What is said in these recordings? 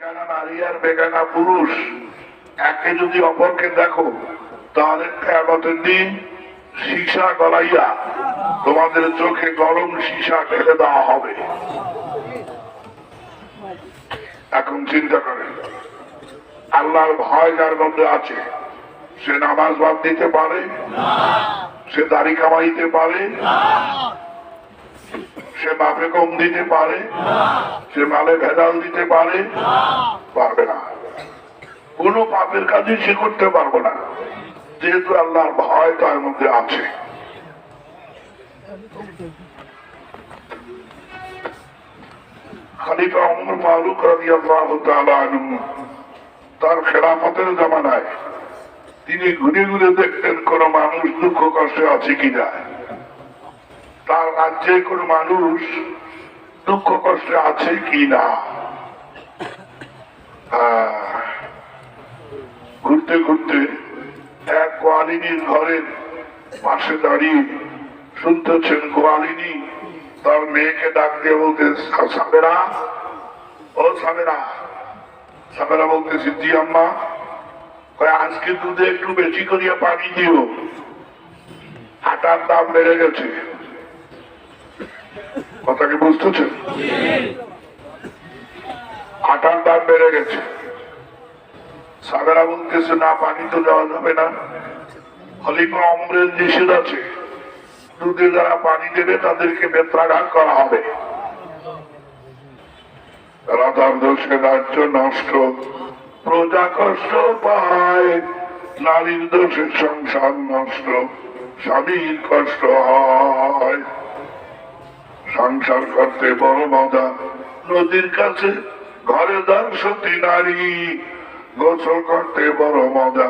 বেগানা নারী আর বেগানা পুরুষ, একে যদি অপরকে দেখো, তাহলে কেমতের দিন সীসা গলাইয়া তোমাদের চোখে গরম সীসা ঢেলে দেওয়া হবে। এখন চিন্তা করেন আল্লাহর ভয় যার মধ্যে আছে, সে নামাজ বাদ দিতে পারে, সে দাড়ি কামাইতে পারে সে বাপে কম দিতে পারে, সে মালে ভেজাল দিতে পারে, পারবে না। কোন পাপের কাজই সে করতে পারব না। যেহেতু আল্লাহর ভয় তার মধ্যে আছে। তার খেলাফতের জামানায় তিনি ঘুরে ঘুরে দেখতেন কোন মানুষ দুঃখ কষ্টে আছে কিনা। তার রাজ্যে কোন মানুষ দুঃখ কষ্টে আছে কি না? ঘুরতে ঘুরতে এক গোয়ালিনীর ঘরের পাশে দাঁড়িয়ে শুনতেছেন গোয়ালিনী তার মেয়েকে ডাক দিয়ে বলতে সাবেরা? ও সাবেরা। সাবেরা বলতে সিদ্ধি আম্মা। আজকে দুধে একটু বেশি করিয়া পানি দিও। আটার দাম বেড়ে গেছে। কথা কি বুঝতেছেন আটার দাম বেড়ে গেছে। সাবেরা বলতেছে, না, পানি তো দেওয়া যাবে না। খলিফা অমরের নিষেধ আছে। দুধে যারা পানি দেবে, তাদেরকে বেত্রাঘাত করা হবে। রাধার দোষে রাজ্য নষ্ট, প্রজা কষ্ট পায়, নারীর দোষে সংসার নষ্ট, স্বামীর কষ্ট হয়। সংসার করতে বড় মজা। নদীর কাছে ঘরে দার সতী নারী। গোসল করতে বড় মজা।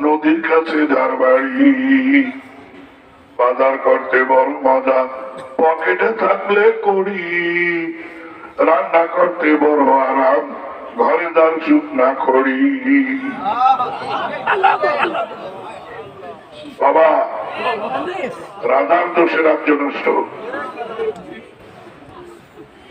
নদীর কাছে যার বাড়ি। বাজার করতে বড় মজা। পকেটে থাকলে করি। রান্না করতে বড় আরাম। ঘরে দার চুপ না করি। বাবা, রাধার দোষের রাজ্য নষ্ট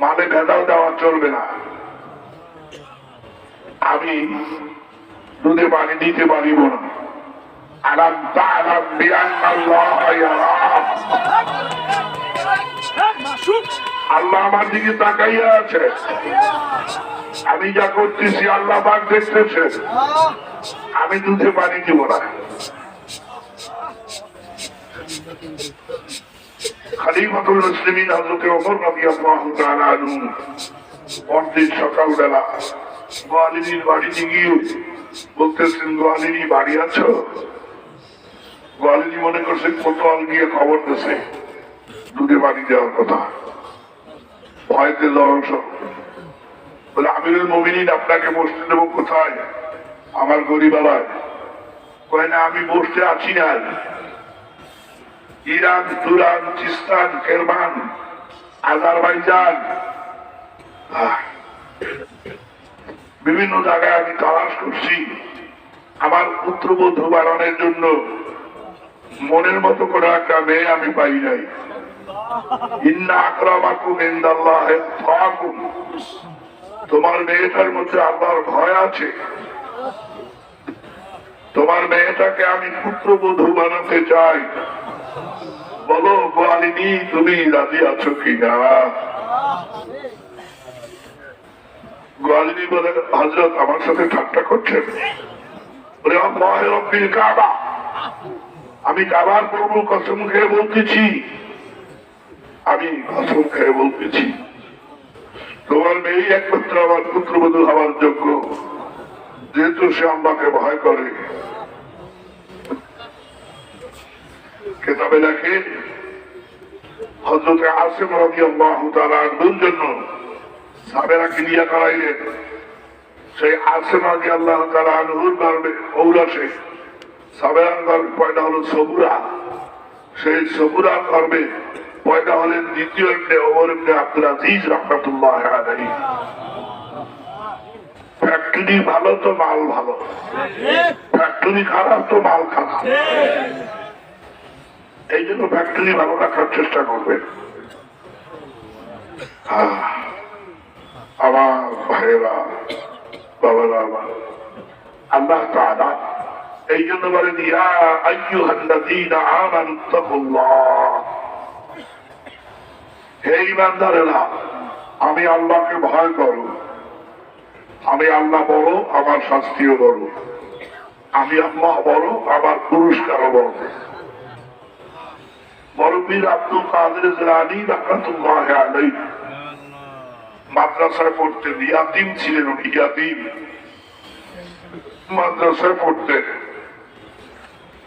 মানে ভেদাল দেওয়া চলবে না। আমি দুধে পানি দিতে পারিব না। আল্লাহ আমার দিকে তাকাইয়া আছে। আমি যা করতেছি আল্লাহ বাগ দেখতেছে। আমি দুধে পানি দিব না। মুসলিমিন হযরত ওমর রাদিয়াল্লাহু তাআলা আনহু। পরদিন সকালবেলা বাড়িতে গিয়ে বলতেছেন বাড়ি আছো? মনে করছে, কোতোয়াল গিয়ে খবর দিছে, দুধে বাড়ি দেওয়ার কথা। ভয়তে বলে, আমিরুল আপনাকে বসতে দেবো কোথায়? আমার গরিবালায় কয়, না, আমি বসতে আছি না। ইরান তুরান চিস্তান কেরমান আজারবাইজান বিভিন্ন জায়গায় আমি তালাশ করছি আমার পুত্রবধূ বাড়ানোর জন্য। মনের মতো করে একটা মেয়ে আমি পাই নাই। তোমার মেয়েটার মধ্যে আল্লাহর ভয় আছে। তোমার মেয়েটাকে আমি পুত্রবধূ বানাতে চাই। বলো গোয়ালিনী, তুমি রাজি আছো রব্বিল কাবা। আমি কাবার প্রভু কসম খেয়ে বলতেছি। আমি কসম খেয়ে বলতেছি। তোমার একমাত্র আমার পুত্রবধূ হওয়ার যোগ্য। যেহেতু সে আল্লাহকে ভয় করে। কেতাবে লেখে হজরতে আসিম রাজি আল্লাহ জন্য সেই আগে আল্লাহ গর্বে পয়দা সবুরা। সেই সবুরা গর্বে পয়দা হলেন দ্বিতীয় আব্দুল আজিজ ফ্যাক্টরি ভালো তো মাল ভালো। ফ্যাক্টরি খারাপ তো মাল খারাপ। এই জন্য ফ্যাক্টরি ভালো রাখার চেষ্টা করবেন। আহ, আমার ভাইয়েরা বাবারা আমার। আল্লাহ তাআলা এই জন্য হে ইমানদারেরা আমি আল্লাহকে ভয় করো। আমি আল্লাহ বড় আমার শাস্তিও বড়। আমি আল্লাহ বড় আমার পুরস্কারও বড়। বরবীর আব্দুল কাদের জিলানি রহমতুল্লাহ আলাই মাদ্রাসায় পড়তেন ইয়াতিম ছিলেন উনি ইয়াতিম মাদ্রাসায় পড়তেন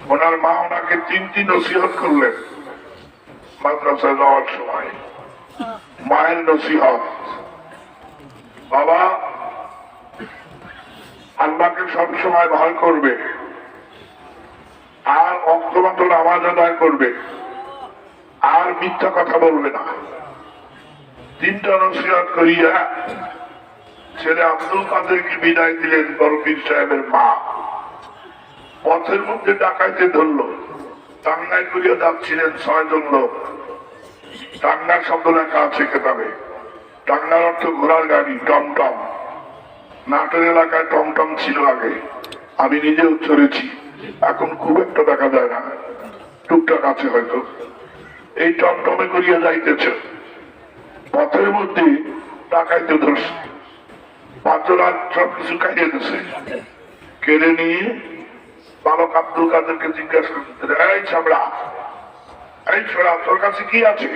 ওনার মা ওনাকে তিনটি নসিহত করলেন মাদ্রাসায় যাওয়ার সময় মায়ের নসিহত বাবা আল্লাহকে সবসময় ভয় করবে আর অক্তমত নামাজ আদায় করবে আর মিথ্যা কথা বলবে না। তিনটা নসিহত করিয়া ছেলে আব্দুল কাদেরকে বিদায় দিলেন বরফির সাহেবের মা। পথের মধ্যে ডাকাইতে ধরলো। টাঙ্গাই করিয়া যাচ্ছিলেন ছয়জন লোক। টাঙ্গার শব্দ লেখা আছে কেতাবে। টাঙ্গার অর্থ ঘোড়ার গাড়ি, টমটম। নাটোর এলাকায় টমটম ছিল আগে। আমি নিজেও চড়েছি। এখন খুব একটা দেখা যায় না। টুকটাক আছে হয়তো। এই টমটমে করিয়া যাইতেছে। পথের মধ্যে টাকাইতে ধরছে। কিছু খাইয়ে দিছে। কেড়ে নিয়ে বালক আব্দুল কাদেরকে জিজ্ঞাসা করতে এই ছাবড়া, এই ছোড়া তোর কাছে কি আছে?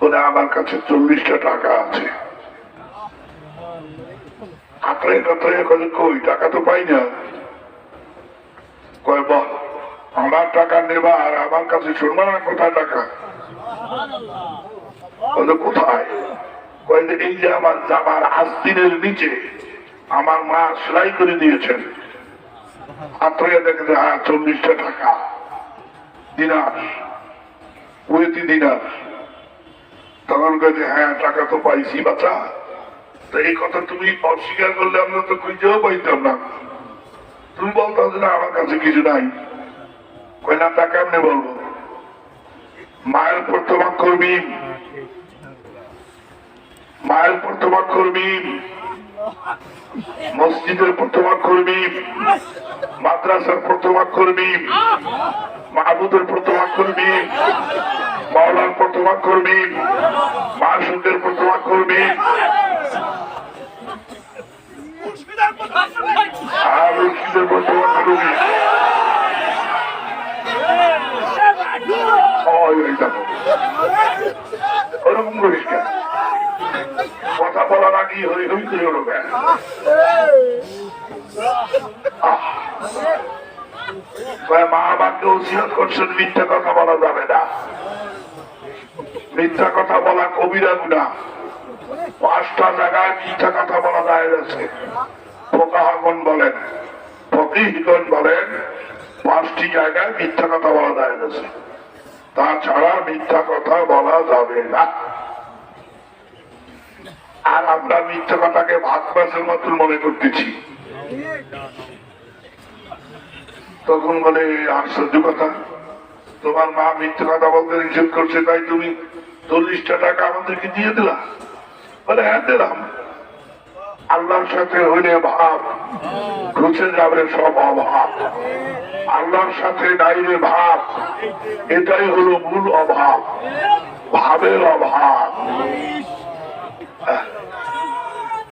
বলে, আমার কাছে চল্লিশটা টাকা আছে। আত্রায় কাতরায় কলে কই? টাকা তো পাই না। কয়, বল। আমার টাকা নেবা আর আমার কাছে শুনবা না কোথায় টাকা? কোথায়? কয় এই যে নিচে আমার মা সেলাই করে দিয়েছেন। হ্যাঁ চল্লিশটা টাকা। দিনার, কুয়েতি দিনার। তখন যে হ্যাঁ টাকা তো পাইছি, বাচ্চা। তো এই কথা তুমি অস্বীকার করলে আমরা তো খুঁজেও পাইতাম না। তুমি বলতো যে না, আমার কাছে কিছু নাই। কই বলব। মায়ের উপর তোমার মায়ের উপর তোমার মসজিদের উপর তোমার করবি মাদ্রাসার উপর তোমার করবি মাহবুদের উপর তোমার করবি মাওলার উপর তোমার করবি মাসুদের উপর করবি আর মুর্শিদের উপর করবি কথা বলার আগে হই হই করে ওরকম মা বাবাকে ওসিয়ত করছেন মিথ্যা কথা বলা যাবে না। মিথ্যা কথা বলা কবিরা গুণা পাঁচটা জায়গায় মিথ্যা কথা বলা যায় আছে ফোকাহাগন বলেন ফকিহগণ বলেন পাঁচটি জায়গায় মিথ্যা কথা বলা যায় আছে তাছাড়া মিথ্যা কথা বলা যাবে না। আর আমরা মিথ্যা কথাকে ভাত মাসের মতন মনে করতেছি। তখন বলে আশ্চর্য কথা, তোমার মা মিথ্যে কথা বলতে নিষেধ করছে, তাই তুমি চল্লিশটা টাকা আমাদেরকে দিয়ে দিলা? বলে হ্যাঁ দিলাম। আল্লাহর সাথে হইলে ভাব ঘুষে যাবে সব অভাব। আল্লাহর সাথে ডাইরে ভাব এটাই হলো মূল অভাব ভাবের অভাব।